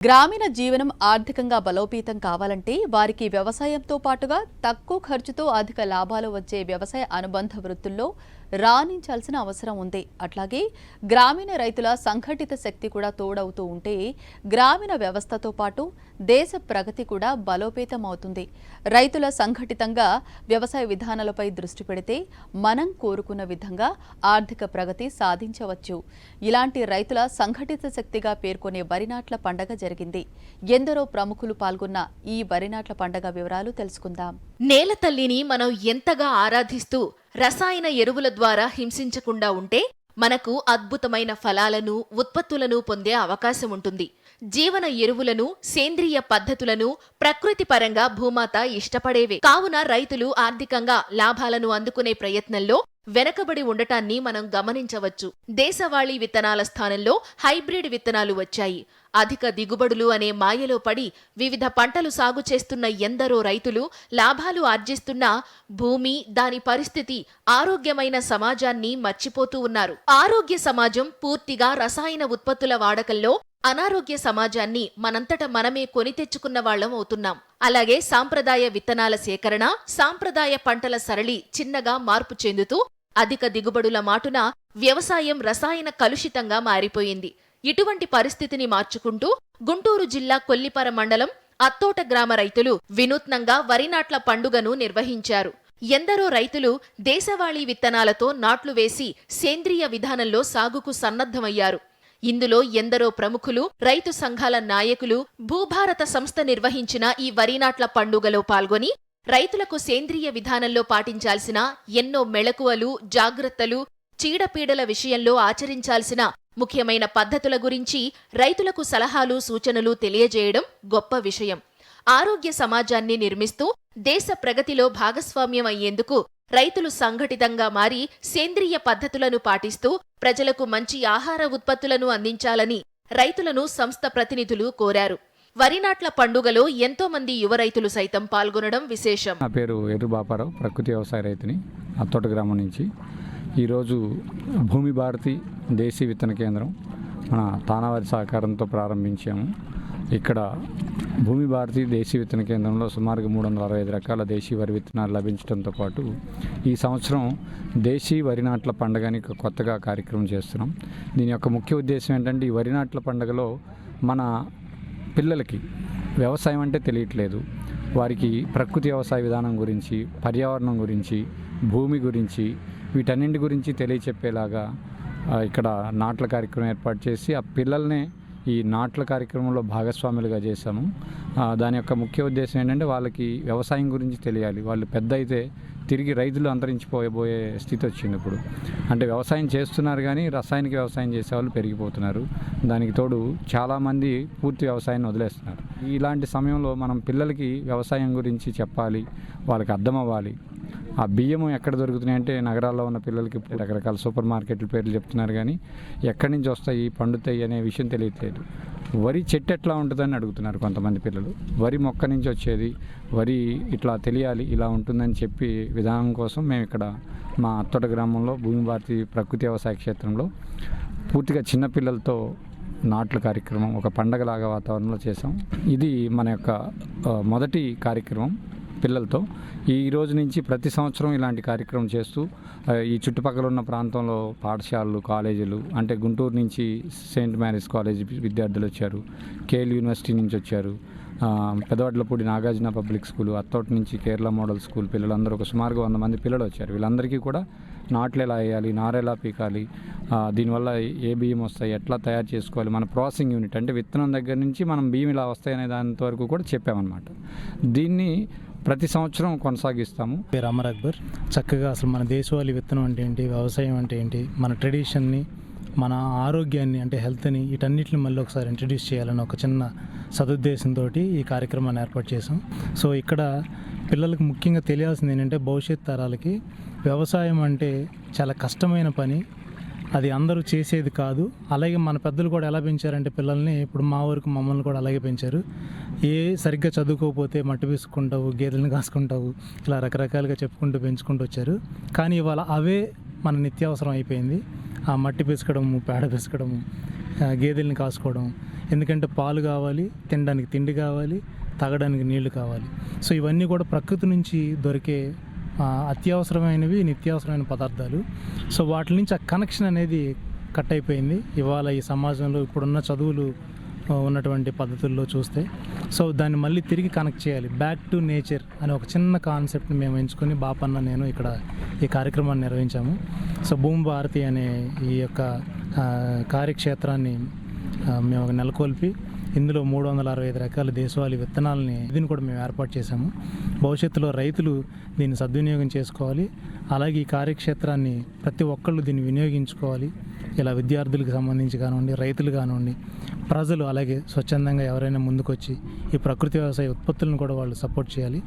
గ్రామీణ జీవనం ఆర్థికంగా బలోపేతం కావాలంటే వారికి వ్యవసాయంతో పాటుగా తక్కువ ఖర్చుతో అధిక లాభాలు వచ్చే వ్యవసాయ అనుబంధ వృత్తుల్లో రాణించాల్సిన అవసరం ఉంది. అట్లాగే గ్రామీణ రైతుల సంఘటిత శక్తి కూడా తోడవుతూ ఉంటే గ్రామీణ వ్యవస్థతో పాటు దేశ ప్రగతి కూడా బలోపేతం అవుతుంది రైతుల సంఘటితంగా వ్యవసాయ విధానాలపై దృష్టి పెడితే మనం కోరుకున్న విధంగా ఆర్థిక ప్రగతి సాధించవచ్చు. ఇలాంటి రైతుల సంఘటిత శక్తిగా పేర్కొనే వరినాట్ల పండగ జరిగింది. ఎందరో ప్రముఖులు పాల్గొన్న ఈ వరినాట్ల పండగ వివరాలు తెలుసుకుందాం. నేల తల్లిని మనం ఎంతగా ఆరాధిస్తూ రసాయన ఎరువుల ద్వారా హింసించకుండా ఉంటే మనకు అద్భుతమైన ఫలాలను ఉత్పత్తులను పొందే అవకాశం ఉంటుంది. జీవన ఎరువులను సేంద్రియ పద్ధతులను ప్రకృతి పరంగా భూమాత ఇష్టపడేవే. కావున రైతులు ఆర్థికంగా లాభాలను అందుకునే ప్రయత్నంలో వెనకబడి ఉండటాన్ని మనం గమనించవచ్చు. దేశవాళీ విత్తనాల స్థానంలో హైబ్రిడ్ విత్తనాలు వచ్చాయి. అధిక దిగుబడులు అనే మాయలో పడి వివిధ పంటలు సాగు చేస్తున్న ఎందరో రైతులు లాభాలు ఆర్జిస్తున్నా భూమి దాని పరిస్థితి ఆరోగ్యమైన సమాజాన్ని మర్చిపోతూ ఉన్నారు. ఆరోగ్య సమాజం పూర్తిగా రసాయన ఉత్పత్తుల వాడకంలో అనారోగ్య సమాజాన్ని మనంతట మనమే కొని తెచ్చుకున్న వాళ్ళం అవుతున్నాం. అలాగే సాంప్రదాయ విత్తనాల సేకరణ సాంప్రదాయ పంటల సరళి చిన్నగా మార్పు చెందుతూ అధిక దిగుబడుల మాటున వ్యవసాయం రసాయన కలుషితంగా మారిపోయింది. ఇటువంటి పరిస్థితిని మార్చుకుంటూ గుంటూరు జిల్లా కొల్లిపర మండలం అత్తోట గ్రామ రైతులు వినూత్నంగా వరినాట్ల పండుగను నిర్వహించారు. ఎందరో రైతులు దేశవాళీ విత్తనాలతో నాట్లు వేసి సేంద్రియ విధానంలో సాగుకు సన్నద్ధమయ్యారు. ఇందులో ఎందరో ప్రముఖులు రైతు సంఘాల నాయకులు భూభారత సంస్థ నిర్వహించిన ఈ వరినాట్ల పండుగలో పాల్గొని రైతులకు సేంద్రియ విధానంలో పాటించాల్సిన ఎన్నో మెళకువలు జాగ్రత్తలు చీడపీడల విషయంలో ఆచరించాల్సిన ముఖ్యమైన పద్ధతుల గురించి రైతులకు సలహాలు సూచనలు తెలియజేయడం గొప్ప విషయం. ఆరోగ్య సమాజాన్ని నిర్మిస్తూ దేశ ప్రగతిలో భాగస్వామ్యం అయ్యేందుకు రైతులు సంఘటితంగా మారి సేంద్రియ పద్ధతులను పాటిస్తూ ప్రజలకు మంచి ఆహార ఉత్పత్తులను అందించాలని రైతులను సంస్థ ప్రతినిధులు కోరారు. వరినాట్ల పండుగలో ఎంతో మంది యువ రైతులు సైతం పాల్గొనడం విశేషం. నా పేరు ఎర్రు బాపారావు ప్రకృతి వ్యవసాయ రైతుని అత్తోట గ్రామం నుంచి. ఈరోజు భూమి భారతి దేశీ విత్తన కేంద్రం మన తానావారి సహకారంతో ప్రారంభించాము. ఇక్కడ భూమి భారతి దేశీ విత్తన కేంద్రంలో సుమారుగా మూడు వందల అరవై ఐదు రకాల దేశీ వరి విత్తనాలు లభించడంతో పాటు ఈ సంవత్సరం దేశీ వరి నాట్ల పండుగని కొత్తగా కార్యక్రమం చేస్తున్నాం. దీని యొక్క ముఖ్య ఉద్దేశం ఏంటంటే ఈ వరి నాట్ల పండుగలో మన పిల్లలకి వ్యవసాయం అంటే తెలియట్లేదు. వారికి ప్రకృతి వ్యవసాయ విధానం గురించి పర్యావరణం గురించి భూమి గురించి వీటన్నింటి గురించి తెలియచెప్పేలాగా ఇక్కడ నాట్ల కార్యక్రమం ఏర్పాటు చేసి ఆ పిల్లల్ని ఈ నాట్ల కార్యక్రమంలో భాగస్వాములుగా చేశాము. దాని యొక్క ముఖ్య ఉద్దేశం ఏంటంటే వాళ్ళకి వ్యవసాయం గురించి తెలియాలి. వాళ్ళు పెద్ద అయితే తిరిగి రైతులు అంతరించిపోయబోయే స్థితి వచ్చింది ఇప్పుడు. అంటే వ్యవసాయం చేస్తున్నారు కానీ రసాయనిక వ్యవసాయం చేసే వాళ్ళు పెరిగిపోతున్నారు. దానికి తోడు చాలామంది పూర్తి వ్యవసాయాన్ని వదిలేస్తున్నారు. ఇలాంటి సమయంలో మనం పిల్లలకి వ్యవసాయం గురించి చెప్పాలి. వాళ్ళకి అర్థం అవ్వాలి ఆ బియ్యం ఎక్కడ దొరుకుతున్నాయి అంటే నగరాల్లో ఉన్న పిల్లలకి రకరకాల సూపర్ మార్కెట్ల పేర్లు చెప్తున్నారు కానీ ఎక్కడి నుంచి వస్తాయి పండుతాయి అనే విషయం తెలియట్లేదు. వరి చెట్టు ఎట్లా ఉంటుందని అడుగుతున్నారు కొంతమంది పిల్లలు. వరి మొక్క నుంచి వచ్చేది వరి ఇట్లా తెలియాలి ఇలా ఉంటుందని చెప్పి విధానం కోసం మేము ఇక్కడ మా అత్తోట గ్రామంలో భూమి భారతి ప్రకృతి వ్యవసాయ క్షేత్రంలో పూర్తిగా చిన్నపిల్లలతో నాట్ల కార్యక్రమం ఒక పండగలాగా వాతావరణంలో చేసాం ఇది మన యొక్క మొదటి కార్యక్రమం. పిల్లలతో. ఈ రోజు నుంచి ప్రతి సంవత్సరం ఇలాంటి కార్యక్రమం చేస్తూ ఈ చుట్టుపక్కల ఉన్న ప్రాంతంలో పాఠశాలలు కాలేజీలు అంటే గుంటూరు నుంచి సెయింట్ మ్యారీస్ కాలేజ్ విద్యార్థులు వచ్చారు. కేఎల్ యూనివర్సిటీ నుంచి వచ్చారు. పెదవడ్లపూడి నాగార్జున పబ్లిక్ స్కూల్ అత్తోటి నుంచి కేరళ మోడల్ స్కూల్ పిల్లలందరూ ఒక సుమారుగా వంద మంది పిల్లలు వచ్చారు. వీళ్ళందరికీ కూడా నాట్లు ఎలా వేయాలి నారెలా పీకాలి దీనివల్ల ఏ బియ్యం వస్తాయి ఎట్లా తయారు చేసుకోవాలి మన ప్రాసెసింగ్ యూనిట్ అంటే విత్తనం దగ్గర నుంచి మనం బియ్యం ఇలా వస్తాయనే దాని వరకు కూడా చెప్పామన్నమాట. దీన్ని ప్రతి సంవత్సరం కొనసాగిస్తాము. పేరు అమర్ అక్బర్. చక్కగా అసలు మన దేశవాళీ విత్తనం అంటే ఏంటి వ్యవసాయం అంటే ఏంటి మన ట్రెడిషన్ని మన ఆరోగ్యాన్ని అంటే హెల్త్ని వీటన్నిటిని మళ్ళీ ఒకసారి ఇంట్రడ్యూస్ చేయాలని ఒక చిన్న సదుద్దేశంతో ఈ కార్యక్రమాన్ని ఏర్పాటు చేసాం సో ఇక్కడ పిల్లలకు ముఖ్యంగా తెలియాల్సింది ఏంటంటే భవిష్యత్ తరాలకి వ్యవసాయం అంటే చాలా కష్టమైన పని. అది అందరూ చేసేది కాదు. అలాగే మన పెద్దలు కూడా ఎలా పెంచారంటే పిల్లల్ని ఇప్పుడు మా ఊరికి మమ్మల్ని కూడా అలాగే పెంచారు. ఏ సరిగ్గా చదువుకోకపోతే మట్టి వేసుకుంటావు గేదెలను కాసుకుంటావు ఇలా రకరకాలుగా చెప్పుకుంటూ పెంచుకుంటూ వచ్చారు. కానీ ఇవాళ అవే మన నిత్యావసరం అయిపోయింది. ఆ మట్టి పిసకడము పేడ పిసకడము గేదెల్ని కాసుకోవడం ఎందుకంటే పాలు కావాలి తినడానికి తిండి కావాలి తాగడానికి నీళ్ళు కావాలి. సో ఇవన్నీ కూడా ప్రకృతి నుంచి దొరికే అత్యవసరమైనవి నిత్యావసరమైన పదార్థాలు. సో వాటి నుంచి ఆ కనెక్షన్ అనేది కట్ అయిపోయింది. ఇవాళ ఈ సమాజంలో ఇప్పుడున్న చదువులు ఉన్నటువంటి పద్ధతుల్లో చూస్తే. సో దాన్ని మళ్ళీ తిరిగి కనెక్ట్ చేయాలి. బ్యాక్ టు నేచర్ అనే ఒక చిన్న కాన్సెప్ట్ని మేము ఎంచుకొని బాపన్న నేను ఇక్కడ ఈ కార్యక్రమాన్ని నిర్వహించాము. సో భూమి భారతి అనే ఈ యొక్క కార్యక్షేత్రాన్ని మేము నెలకొల్పి ఇందులో మూడు వందల అరవై ఐదు రకాల దేశవాళీ విత్తనాలని దీన్ని కూడా మేము ఏర్పాటు చేశాము. భవిష్యత్తులో రైతులు దీన్ని సద్వినియోగం చేసుకోవాలి. అలాగే ఈ కార్యక్షేత్రాన్ని ప్రతి ఒక్కళ్ళు దీన్ని వినియోగించుకోవాలి. ఇలా విద్యార్థులకు సంబంధించి కానివ్వండి రైతులు కానివ్వండి ప్రజలు అలాగే స్వచ్ఛందంగా ఎవరైనా ముందుకొచ్చి ఈ ప్రకృతి వ్యవసాయ ఉత్పత్తులను కూడా వాళ్ళు సపోర్ట్ చేయాలి.